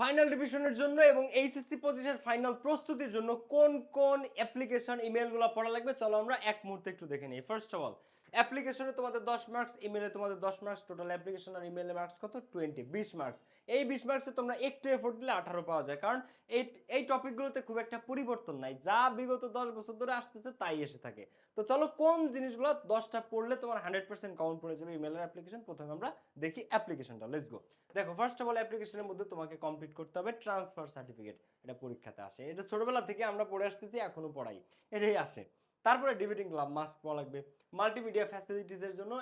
Final রিভিশনের জন্য এবং HSC position final প্রস্তুতির জন্য কোন কোন অ্যাপ্লিকেশন ইমেলগুলো পড়া লাগবে? চলো আমরা এক মুহূর্তে একটু দেখে নিই। ফার্স্ট অফ অল অ্যাপ্লিকেশনে তোমাদের দশ মার্কস ইমেলে তোমাদের দশ মার্কস টোটাল অ্যাপ্লিকেশন আর ইমেলে মার্কস কত? টোয়েন্টি বিশ মার্কস এই বিশ মার্কসে তোমরা একটু এফোর্ট দিলে আঠারো পাওয়া যায়। কারণ এই এই টপিকগুলোতে খুব একটা পরিবর্তন নাই। যা বিগত দশ বছর ধরে আসতেছে, তাই এসে থাকে। তো চলো, কোন জিনিসগুলো দশটা পড়লে তোমার হান্ড্রেড পার্সেন্ট কাউন্ট পড়ে যাবে ইমেলের অ্যাপ্লিকেশন প্রথমে আমরা দেখি অ্যাপ্লিকেশনটা লেটস গো দেখো ফার্স্ট অফ অল অ্যাপ্লিকেশনের মধ্যে তোমাকে কমপ্লিট করতে হবে ট্রান্সফার সার্টিফিকেট এটা পরীক্ষাতে আসে। এটা ছোটবেলা থেকে আমরা পড়ে আসতেছি, এখনও পড়াই। এটাই আসে। তারপরে ডিবেটিং ক্লাব মাস্ট পাওয়া লাগবে। মাল্টিমিডিয়া ফ্যাসিলিটিসের জন্য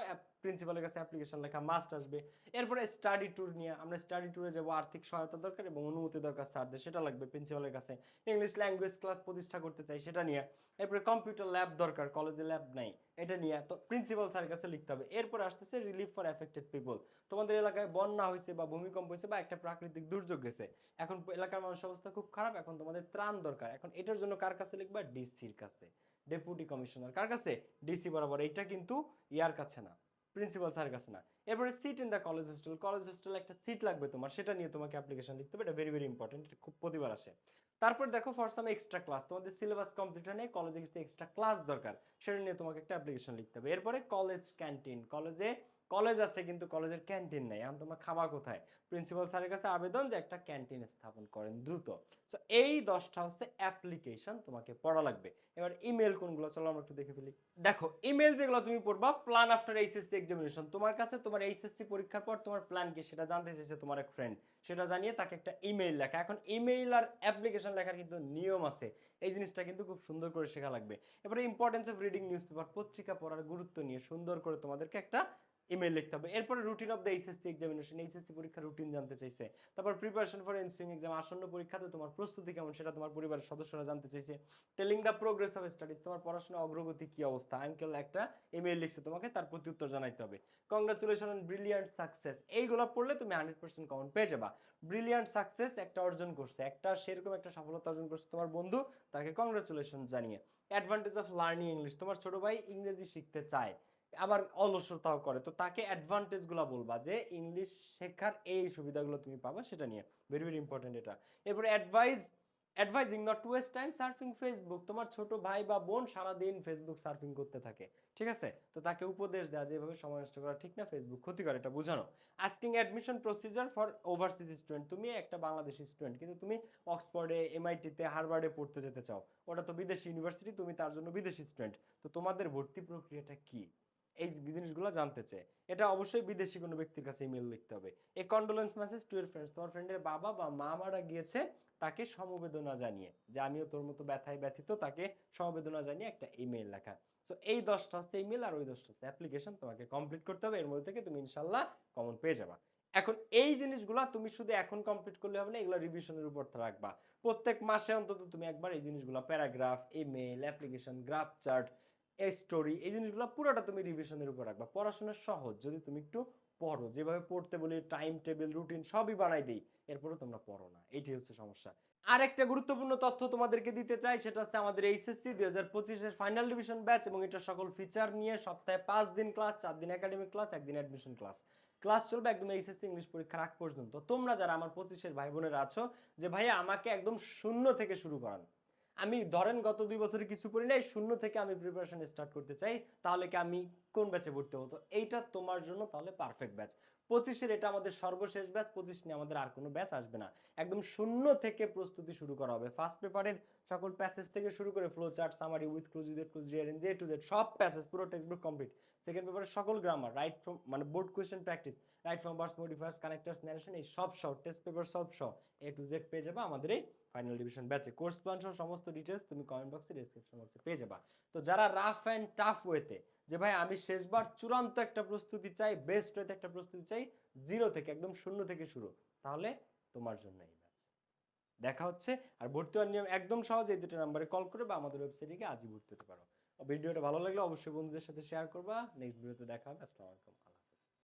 প্রিন্সিপালের কাছে অ্যাপ্লিকেশন লেখা মাস্ট আসবে। এরপরে স্টাডি ট্যুর নিয়ে আমরা স্টাডি ট্যুরে যাব, আর্থিক সহায়তা দরকার এবং অনুমতি দরকার স্যারদের, সেটা লাগবে প্রিন্সিপালের কাছে। ইংলিশ ল্যাঙ্গুয়েজ ক্লাস প্রতিষ্ঠা করতে চাই, সেটা নিয়ে। এরপরে কম্পিউটার ল্যাব দরকার কলেজে ল্যাব নাই, এটা নিয়ে। তো প্রিন্সিপাল স্যারের কাছে লিখতে হবে। এরপরে আসতেছে রিলিফ ফর এফেক্টেড পিপল তোমাদের এলাকায় বন্যা হয়েছে বা ভূমিকম্প হয়েছে বা একটা প্রাকৃতিক দুর্যোগ গেছে। এখন এলাকার মানুষের অবস্থা খুব খারাপ, এখন তোমাদের ত্রাণ দরকার। এখন এটার জন্য কার কাছে লিখবা? ডিসির কাছে। Deputy commissioner. কার কাছে? ডিসি বরাবর। এইটা কিন্তু ইয়ার কাছে না। প্রিন্সিপাল স্যার কাছে না। এরপরে seat in the college hostel college হোস্টেলে একটা সিট লাগবে তোমার। সেটা নিয়ে তোমাকে অ্যাপ্লিকেশন লিখতে হবে। এটা ভেরি ভেরি ইম্পর্টেন্ট এটা খুব প্রতিবার আসে। তারপর দেখো ফর সাম এক্সট্রা ক্লাস তোমাদের সিলেবাস কমপ্লিট হয় নাই। কলেজে এক্সট্রা ক্লাস দরকার। সেটা নিয়ে তোমাকে একটা অ্যাপ্লিকেশন লিখতে হবে। এরপরে কলেজ ক্যান্টিন কলেজে কলেজ আছে কিন্তু কলেজের ক্যান্টিন নেই। এখন তোমার খাওয়া কোথায়? প্রিন্সিপাল স্যারের কাছে আবেদন যে একটা ক্যান্টিন স্থাপন করেন দ্রুত। সো এই দশটা হচ্ছে অ্যাপ্লিকেশন তোমাকে পড়া লাগবে। এবার ইমেল কোনগুলো? চলো আমরা একটু দেখে ফেলি। দেখো ইমেল যেগুলো তুমি পড়বা প্ল্যান আফটার এইচএসসি এক্সামিনেশন তোমার কাছে তোমার এইচএসসি পরীক্ষার পর তোমার প্ল্যান কি? সেটা জানতে চেয়েছে তোমার এক ফ্রেন্ড সেটা জানিয়ে তাকে একটা ইমেল লেখা। এখন ইমেইল আর অ্যাপ্লিকেশন লেখার কিন্তু নিয়ম আছে। এই জিনিসটা কিন্তু খুব সুন্দর করে শেখা লাগবে। এবারে importance of reading newspaper পত্রিকা পড়ার গুরুত্ব নিয়ে সুন্দর করে তোমাদেরকে একটা ইমেল লিখতে হবে। এরপরে routine of the HSC examination HSC পরীক্ষার রুটিন জানতে চাইছে। তারপর প্রিপারেশন ফর এনসুইং এক্সাম আসন্ন পরীক্ষাতে তোমার প্রস্তুতি কেমন সেটা তোমার পরিবারের সদস্যরা জানতে চাইছে। Telling the progress of studies তোমার পড়াশোনা অগ্রগতি কি অবস্থা? আঙ্কেল একটা ইমেল লিখছে তোমাকে, তার প্রতি উত্তর জানাইতে হবে। কংগ্রাচুলেশন অন ব্রিলিয়ান্ট সাকসেস এইগুলো পড়লে তুমি হান্ড্রেড পার্সেন্ট কমন পেয়ে যাবা। ব্রিলিয়ান্ট সাকসেস একটা অর্জন করছে, একটা সেরকম একটা সফলতা অর্জন করছে তোমার বন্ধু, তাকে কংগ্রাচুলেশন জানিয়ে। অ্যাডভান্টেজ অফ লার্নিং ইংলিশ তোমার ছোট ভাই ইংরেজি শিখতে চায়। আবার অলসতাও করে। তো তাকে অ্যাডভান্টেজগুলা বলবা যে ইংলিশ শেখার এই সুবিধাগুলো তুমি পাবা সেটা নিয়ে। ভেরি ভেরি ইম্পর্টেন্ট এটা। এরপরে advice advising not to waste time surfing Facebook তোমার ছোট ভাই বা বোন সারাদিন ফেসবুক সার্ফিং করতে থাকে, ঠিক আছে? তো তাকে উপদেশ দেওয়া যেভাবে সময় নষ্ট করা ঠিক না ফেসবুক ক্ষতিকর, এটা বোঝানো। Asking admission procedure for overseas student তুমি একটা বাংলাদেশি স্টুডেন্ট কিন্তু তুমি অক্সফোর্ডে এমআইটিতে হারবার্ডে পড়তে যেতে চাও। ওটা তো বিদেশি ইউনিভার্সিটি তুমি তার জন্য বিদেশি স্টুডেন্ট তো তোমাদের ভর্তি প্রক্রিয়াটা কি? এই জিনিসগুলো জানতে চায়। এটা অবশ্যই বিদেশি কোনো ব্যক্তির কাছে ইমেল লিখতে হবে। A condolence message to your friends তোমার ফ্রেন্ডের বাবা বা মা মারা গিয়েছে, তাকে সমবেদনা জানিয়ে, যে আমিও তোর মতো ব্যথায় ব্যথিত, তাকে সমবেদনা জানিয়ে একটা ইমেল লেখা। সো এই দশটা হচ্ছে ইমেল আর ওই দশটা হচ্ছে অ্যাপ্লিকেশন তোমাকে কমপ্লিট করতে হবে, এর মধ্যে থেকে তুমি ইনশাল্লাহ কমন পেয়ে যাবা। এখন এই জিনিসগুলো তুমি শুধু এখন কমপ্লিট করলে হবে না, এগুলো রিভিশনের উপর রাখবা। প্রত্যেক মাসে অন্তত তুমি একবার এই জিনিসগুলো paragraph email application graph chart story এই জিনিসগুলো পুরোটা তুমি রিভিশনের উপর রাখবা। পড়াশোনা সহজ, যদি তুমি একটু পড়ো। যেভাবে পড়তে বলি টাইম টেবিল রুটিন সবই বানাই দিই এরপরে তোমরা পড়ো না। এটি হচ্ছে সমস্যা। আর একটা গুরুত্বপূর্ণ তথ্য তোমাদেরকে দিতে চাই, সেটা হচ্ছে আমাদের এইচএসসি দুই হাজার পঁচিশের ফাইনাল ডিভিশন ব্যাচ এবং এটা সকল ফিচার নিয়ে সপ্তাহে পাঁচ দিন ক্লাস চার দিন একাডেমিক ক্লাস একদিন অ্যাডমিশন ক্লাস ক্লাস চলবে একদম এইচএসসি ইংলিশ পরীক্ষার আগ পর্যন্ত। তোমরা যারা আমার পঁচিশের ভাই বোনেরা আছো, যে ভাইয়া আমাকে একদম শূন্য থেকে শুরু করান আমি ধরেন গত দুই বছরে কিছু করি নাই, শূন্য থেকে আমি প্রিপারেশন স্টার্ট করতে চাই, তাহলে কি আমি কোন ব্যাচে ভর্তি হতো এইটা তোমার জন্য তাহলে পারফেক্ট ব্যাচ পঁচিশের এটা আমাদের সর্বশেষ ব্যাচ, পঁচিশ নিয়ে আমাদের আর কোনো ব্যাচ আসবে না। একদম শূন্য থেকে প্রস্তুতি শুরু করা হবে। ফার্স্ট পেপারের সকল প্যাসেজ থেকে শুরু করে flow chart summary with clues with clues rearrange A to Z সব প্যাসেজ পুরো টেক্সট বুক কমপ্লিট সেকেন্ড পেপারের সকল গ্রামার রাইট ফ্রম মানে board question practice right form burst modifiers connectors narration এই সব সহ টেস্ট পেপার সব সহ এ টু জেড পেয়ে যাবে আমাদের এই ফাইনাল ডিভিশন ব্যাচে কোর্স প্ল্যান সহ সমস্ত ডিটেলস তুমি কমেন্ট বক্সে ডেসক্রিপশন বক্সে পেয়ে যাবা। তো যারা রাফ অ্যান্ড টাফ ওয়েতে যে ভাই, আমি শেষবার চূড়ান্ত একটা প্রস্তুতি চাই বেস্ট ওয়েতে একটা প্রস্তুতি চাই জিরো থেকে, একদম শূন্য থেকে শুরু। তাহলে তোমার জন্য এই দেখা হচ্ছে, আর ভর্তি হওয়ার নিয়ম একদম সহজ, এই দুটো নাম্বারে কল করে বা আমাদের ওয়েবসাইটে গিয়ে আজই ভর্তি হতে পারো। ভিডিওটা ভালো লাগলে অবশ্যই বন্ধুদের সাথে শেয়ার করবা। নেক্সট ভিডিওতে দেখা হবে, আসসালামু আলাইকুম।